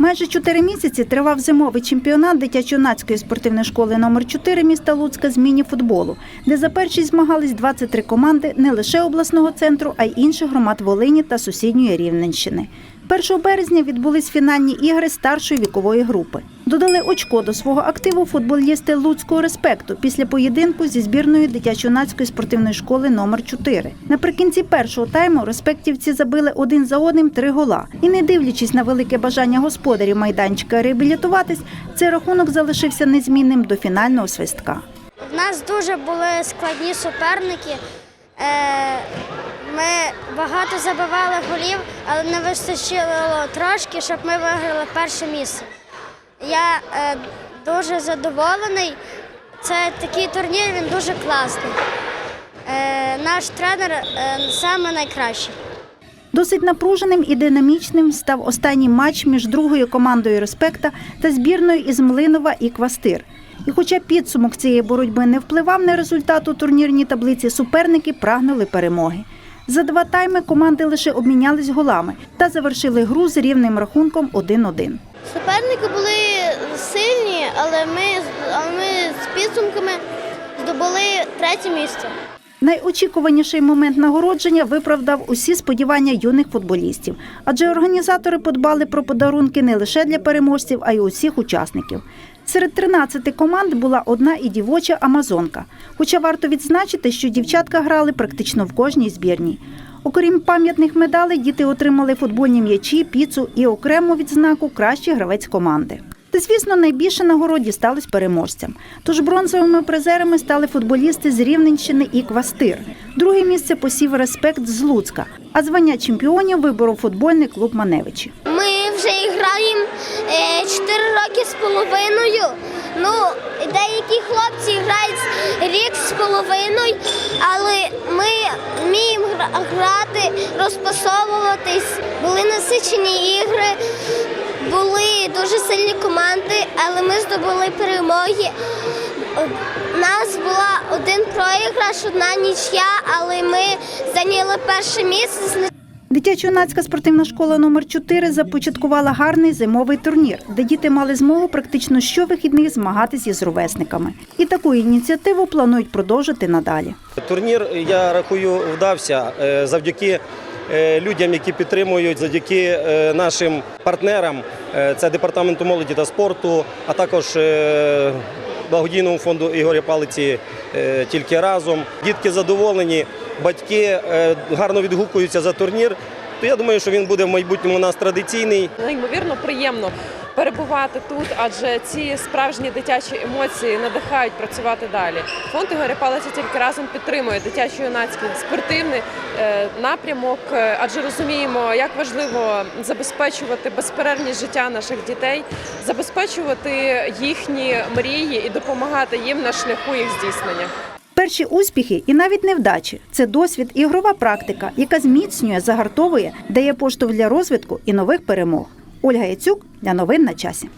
Майже чотири місяці тривав зимовий чемпіонат дитячо-юнацької спортивної школи номер 4 міста Луцька з міні-футболу, де за першість змагались 23 команди не лише обласного центру, а й інших громад Волині та сусідньої Рівненщини. 1 березня відбулись фінальні ігри старшої вікової групи. Додали очко до свого активу футболісти Луцького респекту після поєдинку зі збірною дитячо-юнацької спортивної школи номер 4 Наприкінці першого тайму респектівці забили один за одним три гола. І не дивлячись на велике бажання господарів майданчика реабілітуватись, цей рахунок залишився незмінним до фінального свистка. В нас дуже були складні суперники. Е, Ми багато забивали голів, але не вистачило трошки, щоб ми виграли перше місце. Я е, дуже задоволений. Це такий турнір, він дуже класний. Е, Наш тренер е, саме найкращий. Досить напруженим і динамічним став останній матч між другою командою Респекта та збірною із Млинова і Квастир. І хоча підсумок цієї боротьби не впливав на результат у турнірній таблиці, суперники прагнули перемоги. За два тайми команди лише обмінялись голами та завершили гру з рівним рахунком 1-1. Суперники були сильні, але ми, але ми з підсумками здобули третє місце. Найочікуваніший момент нагородження виправдав усі сподівання юних футболістів, адже організатори подбали про подарунки не лише для переможців, а й усіх учасників. Серед 13 команд була одна і дівоча Амазонка. Хоча варто відзначити, що дівчатка грали практично в кожній збірній. Окрім пам'ятних медалей, діти отримали футбольні м'ячі, піцу і окрему відзнаку Кращий гравець команди. Та, звісно, найбільше нагород дістались переможцям. Тож бронзовими призерами стали футболісти з Рівненщини і Квастир. Друге місце посів респект з Луцька, а звання чемпіонів виборов футбольний клуб Маневичі. Ми вже граємо 4 роки з половиною. Ну, деякі хлопці грають половиною, але ми вміємо грати, розпасовуватись. Були насичені ігри, були дуже сильні команди, але ми здобули перемоги. У нас була один проіграш, одна нічя, але ми зайняли перше місце. Дитячо-юнацька спортивна школа номер 4 започаткувала гарний зимовий турнір, де діти мали змогу практично щовихідних змагатися із ровесниками. І таку ініціативу планують продовжити надалі. Турнір, я рахую, вдався е, завдяки е, людям, які підтримують, завдяки е, нашим партнерам. Це департаменту молоді та спорту, а також благодійному фонду Ігоря Палиці тільки разом. Дітки задоволені, батьки е, гарно відгукуються за турнір. То я думаю, що він буде в майбутньому у нас традиційний. Неймовірно приємно перебувати тут, адже ці справжні дитячі емоції надихають працювати далі. Фонд Ігоря Палиця тільки разом підтримує дитячо-юнацький спортивний е, напрямок, е, адже розуміємо, як важливо забезпечувати безперервність життя наших дітей, забезпечувати їхні мрії і допомагати їм на шляху їх здійснення. Перші успіхи і навіть невдачі це досвід і ігрова практика, яка зміцнює, загартовує, дає поштовх для розвитку і нових перемог. Ольга Яцюк для новин на часі.